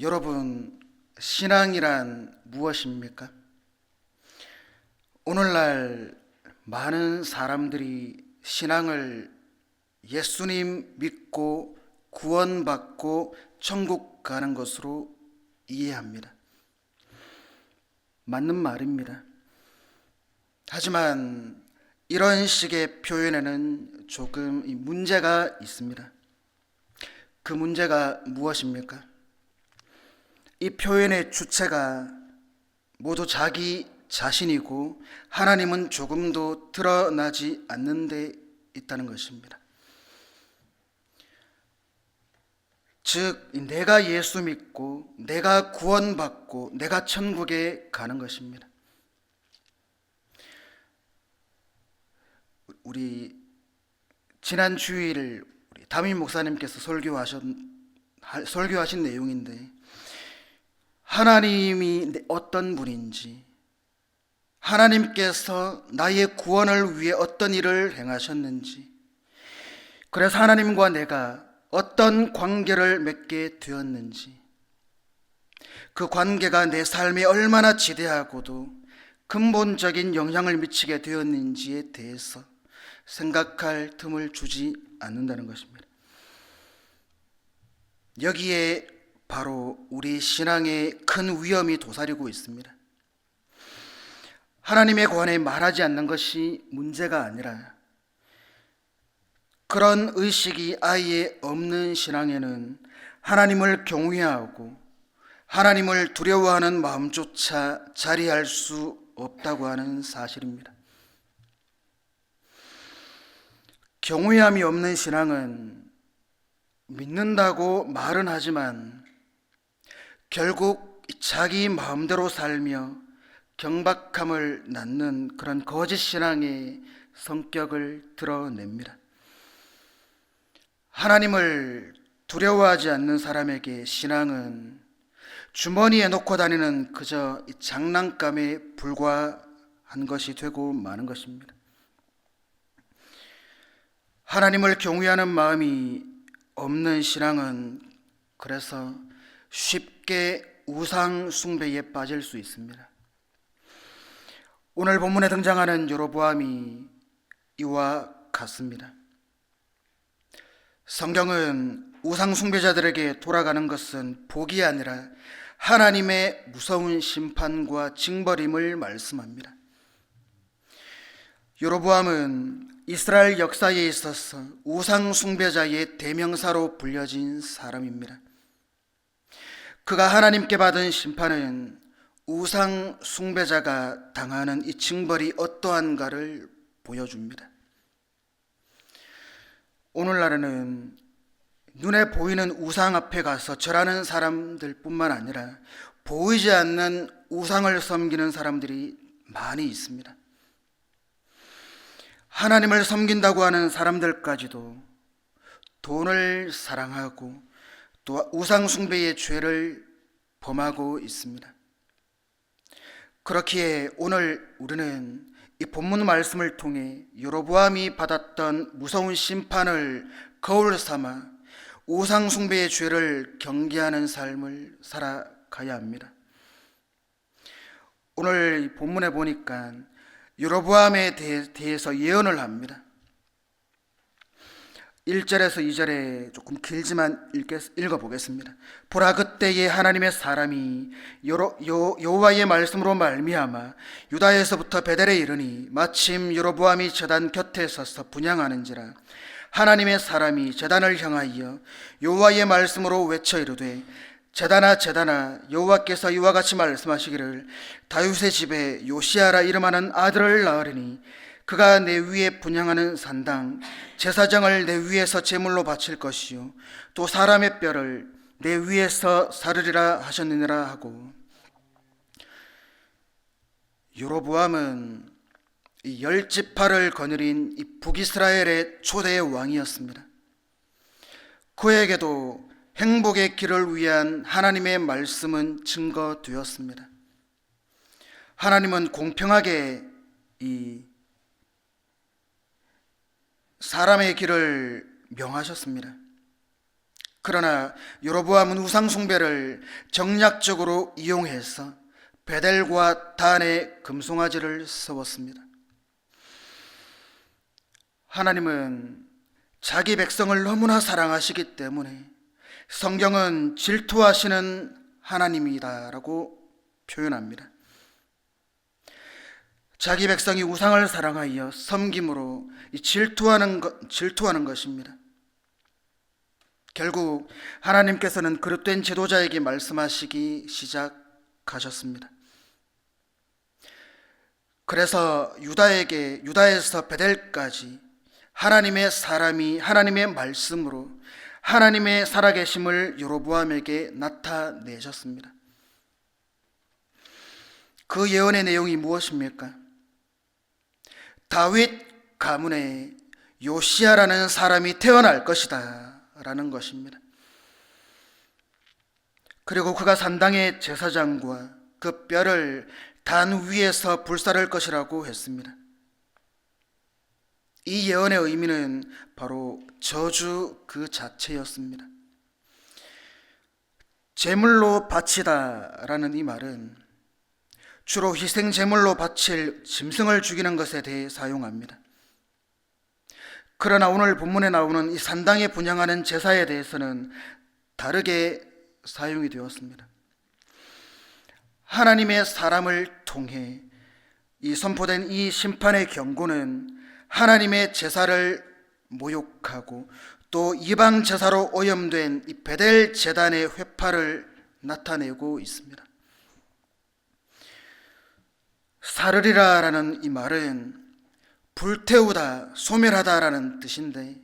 여러분, 신앙이란 무엇입니까? 오늘날 많은 사람들이 신앙을 예수님 믿고 구원받고 천국 가는 것으로 이해합니다. 맞는 말입니다. 하지만 이런 식의 표현에는 조금 이 문제가 있습니다. 그 문제가 무엇입니까? 이 표현의 주체가 모두 자기 자신이고 하나님은 조금도 드러나지 않는 데 있다는 것입니다. 즉, 내가 예수 믿고 내가 구원받고 내가 천국에 가는 것입니다. 우리 지난 주일 담임 목사님께서 설교하셨 하- 설교하신 내용인데 하나님이 내- 어떤 분인지 하나님께서 나의 구원을 위해 어떤 일을 행하셨는지 그래서 하나님과 내가 어떤 관계를 맺게 되었는지 그 관계가 내 삶에 얼마나 지대하고도 근본적인 영향을 미치게 되었는지에 대해서 생각할 틈을 주지 않는다는 것입니다. 여기에 바로 우리 신앙의 큰 위험이 도사리고 있습니다. 하나님에 관해 말하지 않는 것이 문제가 아니라 그런 의식이 아예 없는 신앙에는 하나님을 경외하고 하나님을 두려워하는 마음조차 자리할 수 없다고 하는 사실입니다. 경외함이 없는 신앙은 믿는다고 말은 하지만 결국 자기 마음대로 살며 경박함을 낳는 그런 거짓 신앙의 성격을 드러냅니다. 하나님을 두려워하지 않는 사람에게 신앙은 주머니에 놓고 다니는 그저 장난감에 불과한 것이 되고 마는 것입니다. 하나님을 경외하는 마음이 없는 신앙은 그래서 쉽게 우상 숭배에 빠질 수 있습니다. 오늘 본문에 등장하는 여로보암이 이와 같습니다. 성경은 우상 숭배자들에게 돌아가는 것은 복이 아니라 하나님의 무서운 심판과 징벌임을 말씀합니다. 여로보암은 이스라엘 역사에 있어서 우상 숭배자의 대명사로 불려진 사람입니다. 그가 하나님께 받은 심판은 우상 숭배자가 당하는 이 징벌이 어떠한가를 보여줍니다. 오늘날에는 눈에 보이는 우상 앞에 가서 절하는 사람들뿐만 아니라 보이지 않는 우상을 섬기는 사람들이 많이 있습니다. 하나님을 섬긴다고 하는 사람들까지도 돈을 사랑하고 또 우상숭배의 죄를 범하고 있습니다. 그렇기에 오늘 우리는 이 본문 말씀을 통해 여로보암이 받았던 무서운 심판을 거울 삼아 우상숭배의 죄를 경계하는 삶을 살아가야 합니다. 오늘 이 본문에 보니까 여로보암에 대해서 예언을 합니다. 1절에서 2절에 조금 길지만 읽어 보겠습니다. 보라 그때에 하나님의 사람이 여로, 여, 여호와의 말씀으로 말미암아 유다에서부터 베델에 이르니 마침 여로보암이 제단 곁에 서서 분양하는지라 하나님의 사람이 제단을 향하여 여호와의 말씀으로 외쳐 이르되 제단아 제단아 여호와께서 이와 같이 말씀하시기를 다윗의 집에 요시아라 이름하는 아들을 낳으리니 그가 내 위에 분양하는 산당 제사장을 내 위에서 제물로 바칠 것이요 또 사람의 뼈를 내 위에서 사르리라 하셨느니라 하고 요로보암은 이 열 지파를 거느린 이 북이스라엘의 초대 왕이었습니다. 그에게도 행복의 길을 위한 하나님의 말씀은 증거되었습니다. 하나님은 공평하게 이 사람의 길을 명하셨습니다. 그러나 여로보암은 우상 숭배를 정략적으로 이용해서 베델과 단의 금송아지를 세웠습니다. 하나님은 자기 백성을 너무나 사랑하시기 때문에 성경은 질투하시는 하나님이다라고 표현합니다. 자기 백성이 우상을 사랑하여 섬김으로 이 질투하는 것, 질투하는 것입니다. 결국 하나님께서는 그릇된 지도자에게 말씀하시기 시작하셨습니다. 그래서 유다에게 유다에서 베델까지 하나님의 사람이 하나님의 말씀으로 하나님의 살아계심을 여로보암에게 나타내셨습니다. 그 예언의 내용이 무엇입니까? 다윗 가문에 요시아라는 사람이 태어날 것이다 라는 것입니다. 그리고 그가 산당의 제사장과 그 뼈를 단 위에서 불사를 것이라고 했습니다. 이 예언의 의미는 바로 저주 그 자체였습니다. 제물로 바치다라는 이 말은 주로 희생 제물로 바칠 짐승을 죽이는 것에 대해 사용합니다. 그러나 오늘 본문에 나오는 이 산당에 분양하는 제사에 대해서는 다르게 사용이 되었습니다. 하나님의 사람을 통해 이 선포된 이 심판의 경고는 하나님의 제사를 모욕하고 또 이방 제사로 오염된 이 베델 제단의 회파를 나타내고 있습니다. 사르리라라는 이 말은 불태우다, 소멸하다라는 뜻인데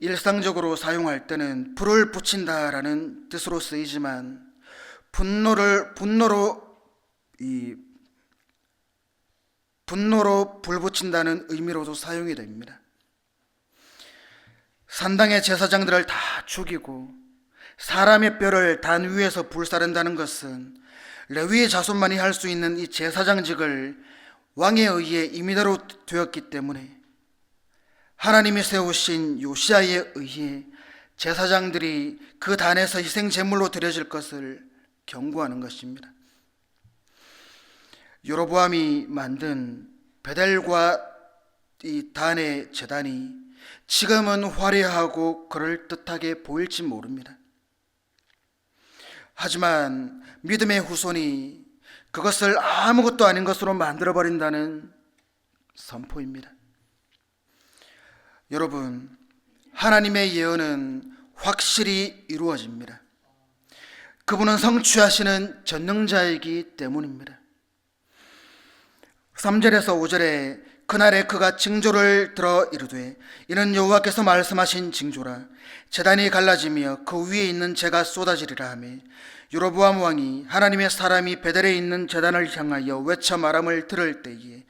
일상적으로 사용할 때는 불을 붙인다라는 뜻으로 쓰이지만 분노를 분노로 이 분노로 불 붙인다는 의미로도 사용이 됩니다. 산당의 제사장들을 다 죽이고 사람의 뼈를 단 위에서 불사른다는 것은 레위의 자손만이 할 수 있는 이 제사장직을 왕에 의해 임의대로 되었기 때문에 하나님이 세우신 요시아에 의해 제사장들이 그 단에서 희생 제물로 드려질 것을 경고하는 것입니다. 여로보암이 만든 베델과 이 단의 제단이 지금은 화려하고 그럴듯하게 보일지 모릅니다. 하지만 믿음의 후손이 그것을 아무것도 아닌 것으로 만들어버린다는 선포입니다. 여러분, 하나님의 예언은 확실히 이루어집니다. 그분은 성취하시는 전능자이기 때문입니다. 3절에서 5절에 그날에 그가 징조를 들어 이르되 이는 여호와께서 말씀하신 징조라. 재단이 갈라지며 그 위에 있는 재가 쏟아지리라 하며 유로보암 왕이 하나님의 사람이 베델에 있는 재단을 향하여 외쳐 말함을 들을 때에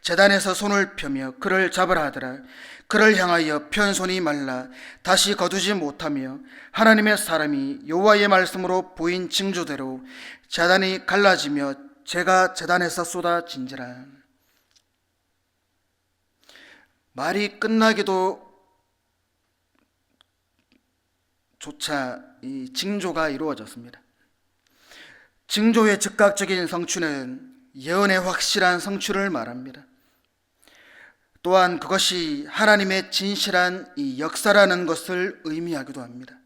재단에서 손을 펴며 그를 잡으라 하더라. 그를 향하여 편 손이 말라. 다시 거두지 못하며 하나님의 사람이 여호와의 말씀으로 보인 징조대로 재단이 갈라지며 재가 재단에서 쏟아진지라 말이 끝나기도 조차 이 징조가 이루어졌습니다. 징조의 즉각적인 성취는 예언의 확실한 성취를 말합니다. 또한 그것이 하나님의 진실한 이 역사라는 것을 의미하기도 합니다.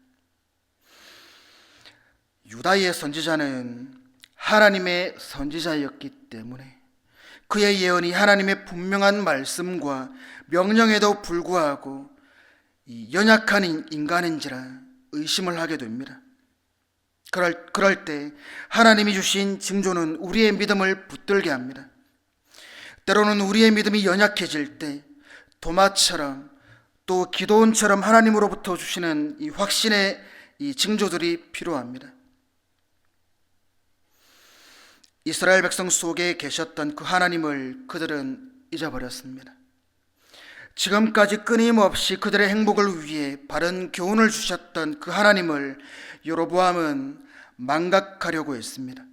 유다의 선지자는 하나님의 선지자였기 때문에 그의 예언이 하나님의 분명한 말씀과 명령에도 불구하고 연약한 인간인지라 의심을 하게 됩니다. 그럴, 그럴 때 하나님이 주신 징조는 우리의 믿음을 붙들게 합니다. 때로는 우리의 믿음이 연약해질 때 도마처럼 또 기도원처럼 하나님으로부터 주시는 이 확신의 이 징조들이 필요합니다. 이스라엘 백성 속에 계셨던 그 하나님을 그들은 잊어버렸습니다. 지금까지 끊임없이 그들의 행복을 위해 바른 교훈을 주셨던 그 하나님을 여로보암은 망각하려고 했습니다.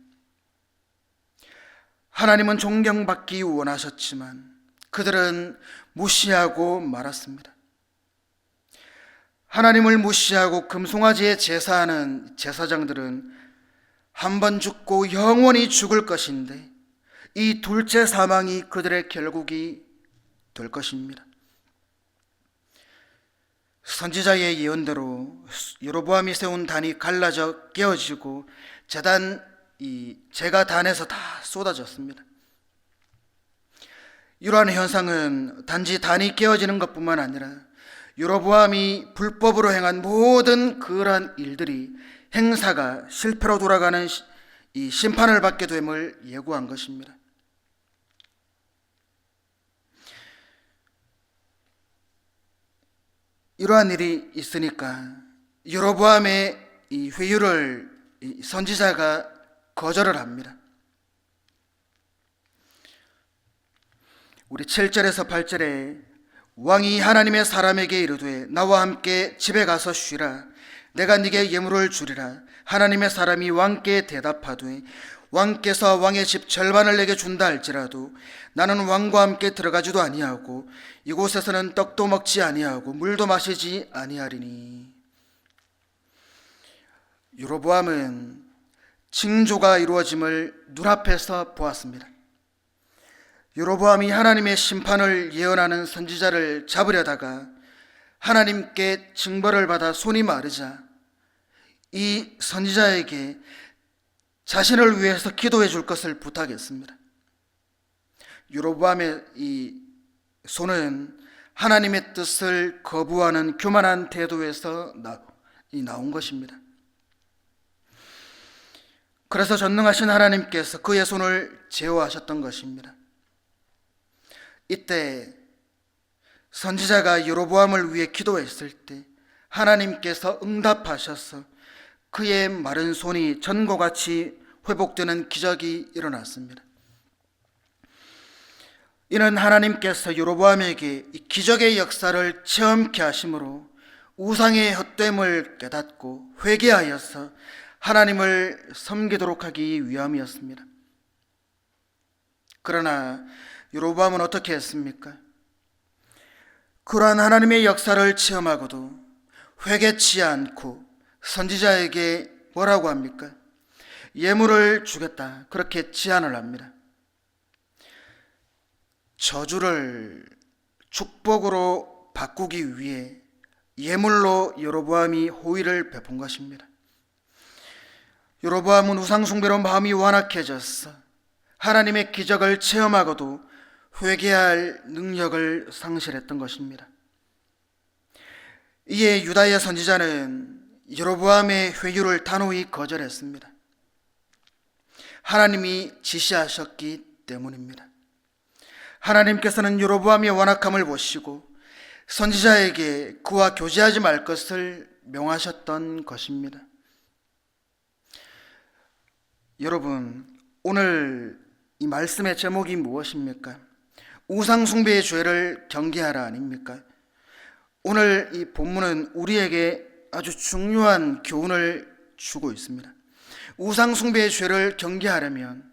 하나님은 존경받기 원하셨지만 그들은 무시하고 말았습니다. 하나님을 무시하고 금송아지에 제사하는 제사장들은 한 번 죽고 영원히 죽을 것인데 이 둘째 사망이 그들의 결국이 될 것입니다. 선지자의 예언대로 여로보암이 세운 단이 갈라져 깨어지고 재단 이 재가 단에서 다 쏟아졌습니다. 이러한 현상은 단지 단이 깨어지는 것뿐만 아니라 여로보암이 불법으로 행한 모든 그러한 일들이 행사가 실패로 돌아가는 시- 이 심판을 받게 됨을 예고한 것입니다. 이러한 일이 있으니까 여로보암의 이 회유를 이 선지자가 거절을 합니다. 우리 7절에서 8절에 왕이 하나님의 사람에게 이르되 나와 함께 집에 가서 쉬라 내가 네게 예물을 주리라 하나님의 사람이 왕께 대답하되 왕께서 왕의 집 절반을 내게 준다 할지라도 나는 왕과 함께 들어가지도 아니하고 이곳에서는 떡도 먹지 아니하고 물도 마시지 아니하리니 유로보암은 징조가 이루어짐을 눈앞에서 보았습니다. 여로보암이 하나님의 심판을 예언하는 선지자를 잡으려다가 하나님께 징벌을 받아 손이 마르자 이 선지자에게 자신을 위해서 기도해 줄 것을 부탁했습니다. 여로보암의 이 손은 하나님의 뜻을 거부하는 교만한 태도에서 나온 것입니다. 그래서 전능하신 하나님께서 그의 손을 제어하셨던 것입니다. 이때 선지자가 여로보암을 위해 기도했을 때 하나님께서 응답하셔서 그의 마른 손이 전과같이 회복되는 기적이 일어났습니다. 이는 하나님께서 여로보암에게 이 기적의 역사를 체험케 하심으로 우상의 헛됨을 깨닫고 회개하여서 하나님을 섬기도록 하기 위함이었습니다. 그러나 여로보암은 어떻게 했습니까? 그러한 하나님의 역사를 체험하고도 회개치 않고 선지자에게 뭐라고 합니까? 예물을 주겠다. 그렇게 제안을 합니다. 저주를 축복으로 바꾸기 위해 예물로 여로보암이 호의를 베푼 것입니다. 여로보암은 우상숭배로 마음이 완악해졌어 하나님의 기적을 체험하고도 회개할 능력을 상실했던 것입니다. 이에 유다의 선지자는 여로보암의 회유를 단호히 거절했습니다. 하나님이 지시하셨기 때문입니다. 하나님께서는 여로보암의 완악함을 보시고 선지자에게 그와 교제하지 말 것을 명하셨던 것입니다. 여러분, 오늘 이 말씀의 제목이 무엇입니까? 우상숭배의 죄를 경계하라 아닙니까? 오늘 이 본문은 우리에게 아주 중요한 교훈을 주고 있습니다. 우상숭배의 죄를 경계하려면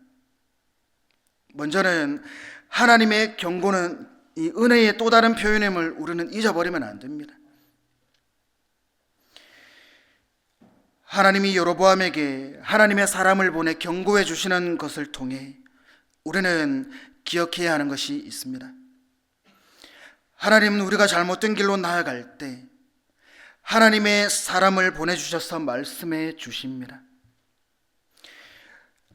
먼저는 하나님의 경고는 이 은혜의 또 다른 표현임을 우리는 잊어버리면 안 됩니다. 하나님이 여로보암에게 하나님의 사람을 보내 경고해 주시는 것을 통해 우리는 기억해야 하는 것이 있습니다. 하나님은 우리가 잘못된 길로 나아갈 때 하나님의 사람을 보내주셔서 말씀해 주십니다.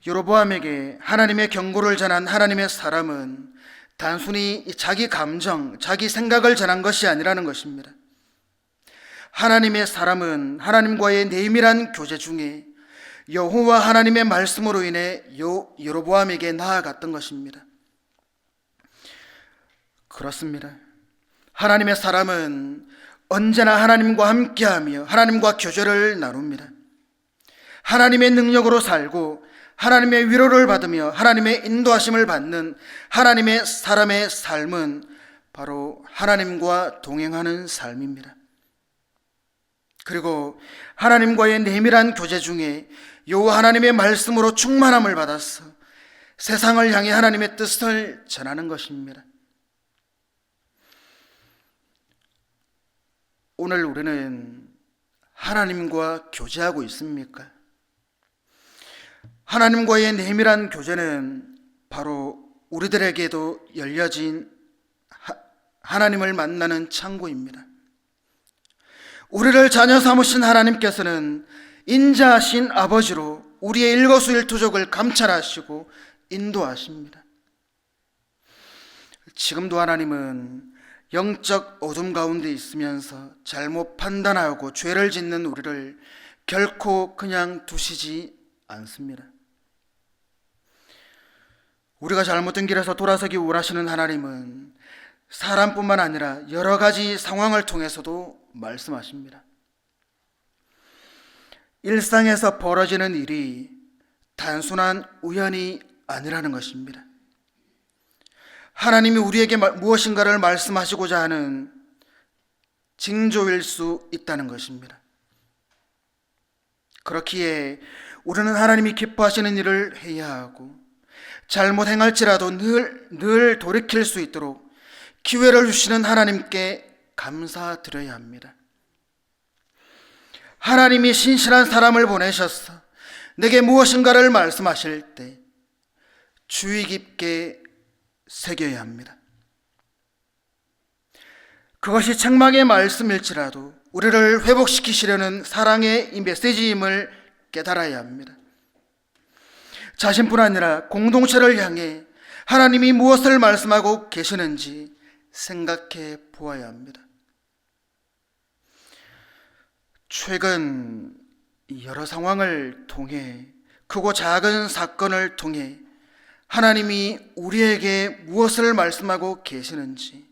여로보암에게 하나님의 경고를 전한 하나님의 사람은 단순히 자기 감정, 자기 생각을 전한 것이 아니라는 것입니다. 하나님의 사람은 하나님과의 내밀한 교제 중에 여호와 하나님의 말씀으로 인해 여, 여로보암에게 나아갔던 것입니다. 그렇습니다. 하나님의 사람은 언제나 하나님과 함께하며 하나님과 교제를 나눕니다. 하나님의 능력으로 살고 하나님의 위로를 받으며 하나님의 인도하심을 받는 하나님의 사람의 삶은 바로 하나님과 동행하는 삶입니다. 그리고 하나님과의 내밀한 교제 중에 여호와 하나님의 말씀으로 충만함을 받아서 세상을 향해 하나님의 뜻을 전하는 것입니다. 오늘 우리는 하나님과 교제하고 있습니까? 하나님과의 내밀한 교제는 바로 우리들에게도 열려진 하, 하나님을 만나는 창구입니다. 우리를 자녀 삼으신 하나님께서는 인자하신 아버지로 우리의 일거수일투족을 감찰하시고 인도하십니다. 지금도 하나님은 영적 어둠 가운데 있으면서 잘못 판단하고 죄를 짓는 우리를 결코 그냥 두시지 않습니다. 우리가 잘못된 길에서 돌아서기 원하시는 하나님은 사람뿐만 아니라 여러 가지 상황을 통해서도 말씀하십니다. 일상에서 벌어지는 일이 단순한 우연이 아니라는 것입니다. 하나님이 우리에게 마- 무엇인가를 말씀하시고자 하는 징조일 수 있다는 것입니다. 그렇기에 우리는 하나님이 기뻐하시는 일을 해야 하고 잘못 행할지라도 늘, 늘 돌이킬 수 있도록 기회를 주시는 하나님께 감사드려야 합니다. 하나님이 신실한 사람을 보내셔서 내게 무엇인가를 말씀하실 때 주의 깊게 새겨야 합니다. 그것이 책망의 말씀일지라도 우리를 회복시키시려는 사랑의 이 메시지임을 깨달아야 합니다. 자신뿐 아니라 공동체를 향해 하나님이 무엇을 말씀하고 계시는지 생각해 보아야 합니다. 최근 여러 상황을 통해 크고 작은 사건을 통해 하나님이 우리에게 무엇을 말씀하고 계시는지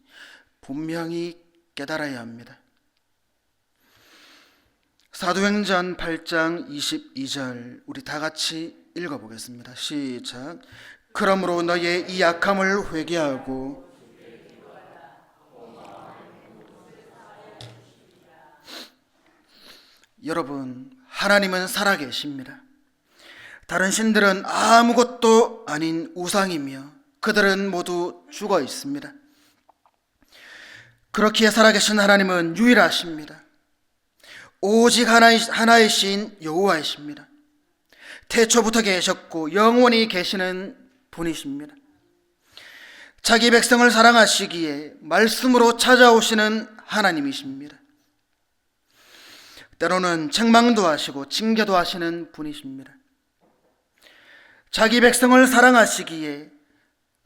분명히 깨달아야 합니다. 사도행전 8장 22절 우리 다 같이 읽어보겠습니다. 시작. 그러므로 너의 이 약함을 회개하고 여러분 하나님은 살아계십니다. 다른 신들은 아무것도 아닌 우상이며 그들은 모두 죽어 있습니다. 그렇기에 살아계신 하나님은 유일하십니다. 오직 하나의, 하나의 신 여호와이십니다. 태초부터 계셨고 영원히 계시는 분이십니다. 자기 백성을 사랑하시기에 말씀으로 찾아오시는 하나님이십니다. 때로는 책망도 하시고 징계도 하시는 분이십니다. 자기 백성을 사랑하시기에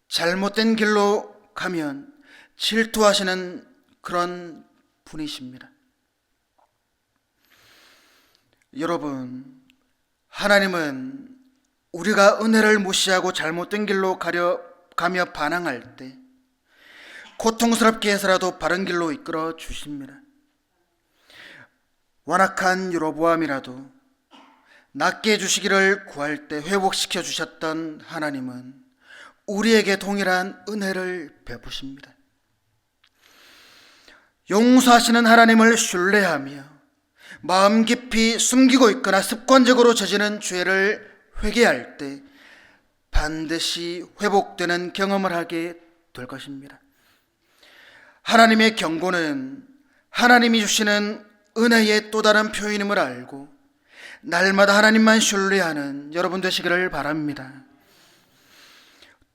잘못된 길로 가면 질투하시는 그런 분이십니다. 여러분, 하나님은 우리가 은혜를 무시하고 잘못된 길로 가려 가며 반항할 때 고통스럽게 해서라도 바른 길로 이끌어 주십니다. 완악한 여로보암이라도 낫게 해주시기를 구할 때 회복시켜 주셨던 하나님은 우리에게 동일한 은혜를 베푸십니다. 용서하시는 하나님을 신뢰하며 마음 깊이 숨기고 있거나 습관적으로 저지른 죄를 회개할 때 반드시 회복되는 경험을 하게 될 것입니다. 하나님의 경고는 하나님이 주시는 은혜의 또 다른 표현임을 알고 날마다 하나님만 신뢰하는 여러분 되시기를 바랍니다.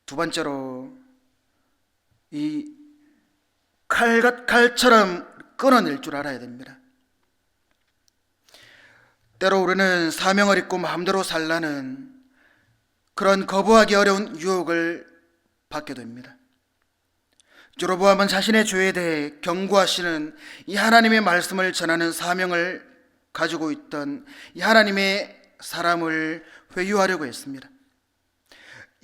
두 번째로 이 칼, 칼처럼 끊어낼 줄 알아야 됩니다. 때로 우리는 사명을 잊고 마음대로 살라는 그런 거부하기 어려운 유혹을 받게 됩니다. 여로보암은 자신의 죄에 대해 경고하시는 이 하나님의 말씀을 전하는 사명을 가지고 있던 이 하나님의 사람을 회유하려고 했습니다.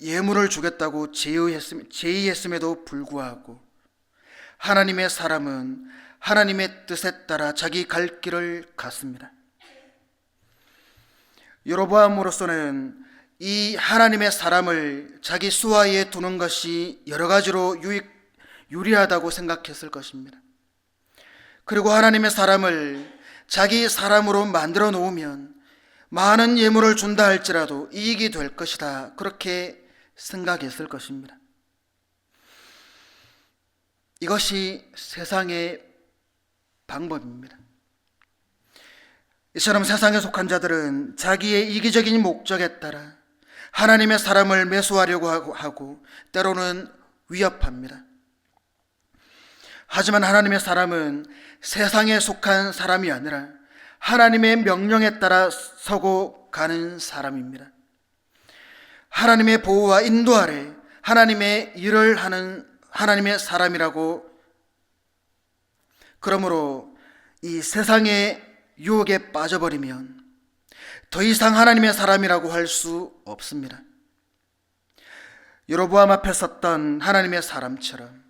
예물을 주겠다고 제의했음, 제의했음에도 불구하고 하나님의 사람은 하나님의 뜻에 따라 자기 갈 길을 갔습니다. 여로보암으로서는 이 하나님의 사람을 자기 수하에 두는 것이 여러 가지로 유익, 유리하다고 생각했을 것입니다. 그리고 하나님의 사람을 자기 사람으로 만들어 놓으면 많은 예물을 준다 할지라도 이익이 될 것이다. 그렇게 생각했을 것입니다. 이것이 세상의 방법입니다. 이처럼 세상에 속한 자들은 자기의 이기적인 목적에 따라 하나님의 사람을 매수하려고 하고, 때로는 위협합니다. 하지만 하나님의 사람은 세상에 속한 사람이 아니라 하나님의 명령에 따라 서고 가는 사람입니다. 하나님의 보호와 인도 아래 하나님의 일을 하는 하나님의 사람이라고 그러므로 이 세상의 유혹에 빠져버리면 더 이상 하나님의 사람이라고 할 수 없습니다. 여로보암 앞에 섰던 하나님의 사람처럼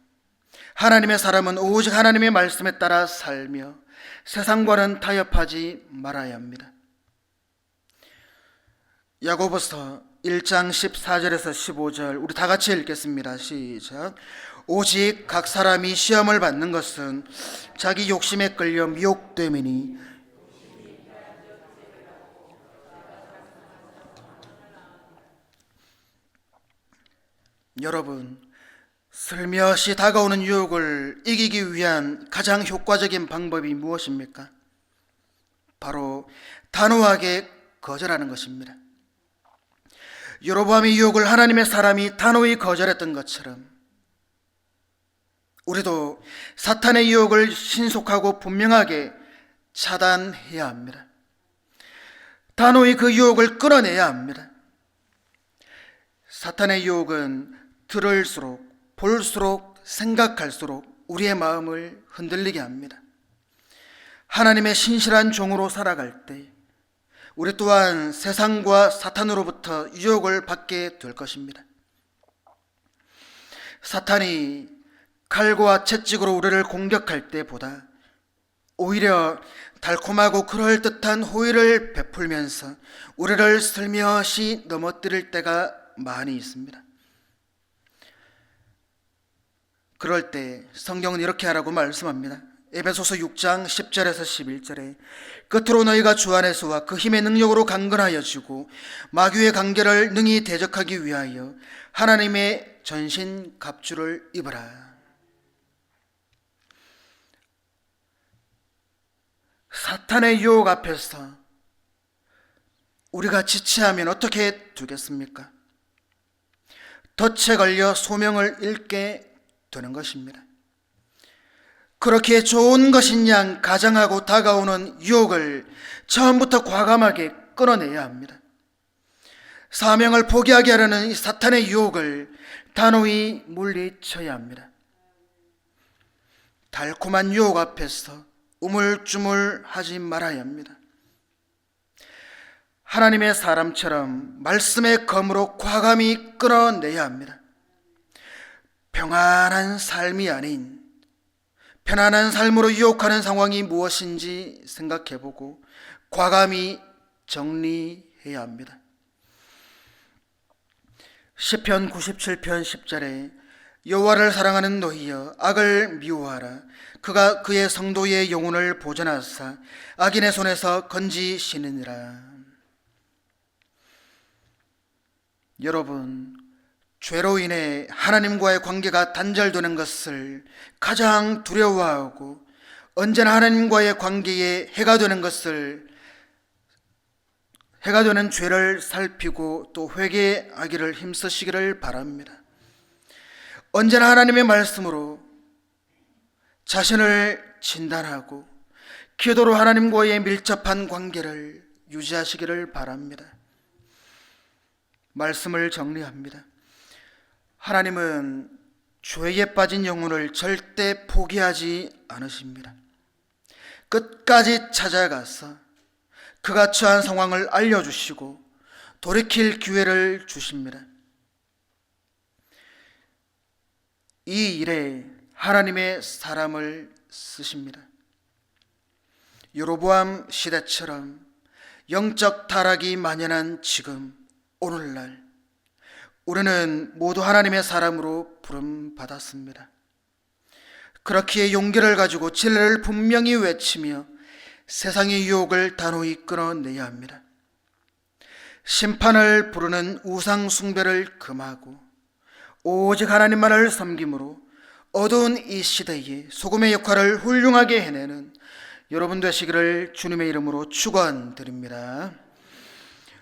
하나님의 사람은 오직 하나님의 말씀에 따라 살며 세상과는 타협하지 말아야 합니다. 야고보서 1장 14절에서 15절 우리 다 같이 읽겠습니다. 시작. 오직 각 사람이 시험을 받는 것은 자기 욕심에 끌려 미혹됨이니 여러분 슬며시 다가오는 유혹을 이기기 위한 가장 효과적인 방법이 무엇입니까? 바로 단호하게 거절하는 것입니다. 여로보암의 유혹을 하나님의 사람이 단호히 거절했던 것처럼 우리도 사탄의 유혹을 신속하고 분명하게 차단해야 합니다. 단호히 그 유혹을 끊어내야 합니다. 사탄의 유혹은 들을수록 볼수록 생각할수록 우리의 마음을 흔들리게 합니다. 하나님의 신실한 종으로 살아갈 때 우리 또한 세상과 사탄으로부터 유혹을 받게 될 것입니다. 사탄이 칼과 채찍으로 우리를 공격할 때보다 오히려 달콤하고 그럴듯한 호의를 베풀면서 우리를 슬며시 넘어뜨릴 때가 많이 있습니다. 그럴 때 성경은 이렇게 하라고 말씀합니다. 에베소서 6장 10절에서 11절에 끝으로 너희가 주 안에서와 그 힘의 능력으로 강건하여 지고 마귀의 관계를 능히 대적하기 위하여 하나님의 전신 갑주를 입어라. 사탄의 유혹 앞에서 우리가 지체하면 어떻게 되겠습니까? 덫에 걸려 소명을 잃게 되는 것입니다. 그렇게 좋은 것인 양 가장하고 다가오는 유혹을 처음부터 과감하게 끊어내야 합니다. 사명을 포기하게 하려는 이 사탄의 유혹을 단호히 물리쳐야 합니다. 달콤한 유혹 앞에서 우물쭈물 하지 말아야 합니다. 하나님의 사람처럼 말씀의 검으로 과감히 끊어내야 합니다. 평안한 삶이 아닌 편안한 삶으로 유혹하는 상황이 무엇인지 생각해보고 과감히 정리해야 합니다. 시편 97편 10절에 여호와를 사랑하는 너희여 악을 미워하라 그가 그의 성도의 영혼을 보존하사 악인의 손에서 건지시느니라 여러분 죄로 인해 하나님과의 관계가 단절되는 것을 가장 두려워하고 언제나 하나님과의 관계에 해가 되는 것을 해가 되는 죄를 살피고 또 회개하기를 힘쓰시기를 바랍니다. 언제나 하나님의 말씀으로 자신을 진단하고 기도로 하나님과의 밀접한 관계를 유지하시기를 바랍니다. 말씀을 정리합니다. 하나님은 죄에 빠진 영혼을 절대 포기하지 않으십니다. 끝까지 찾아가서 그가 처한 상황을 알려주시고 돌이킬 기회를 주십니다. 이 일에 하나님의 사람을 쓰십니다. 여로보암 시대처럼 영적 타락이 만연한 지금 오늘날 우리는 모두 하나님의 사람으로 부름 받았습니다. 그렇기에 용기를 가지고 진리를 분명히 외치며 세상의 유혹을 단호히 끊어내야 합니다. 심판을 부르는 우상 숭배를 금하고 오직 하나님만을 섬김으로 어두운 이 시대에 소금의 역할을 훌륭하게 해내는 여러분 되시기를 주님의 이름으로 축원드립니다.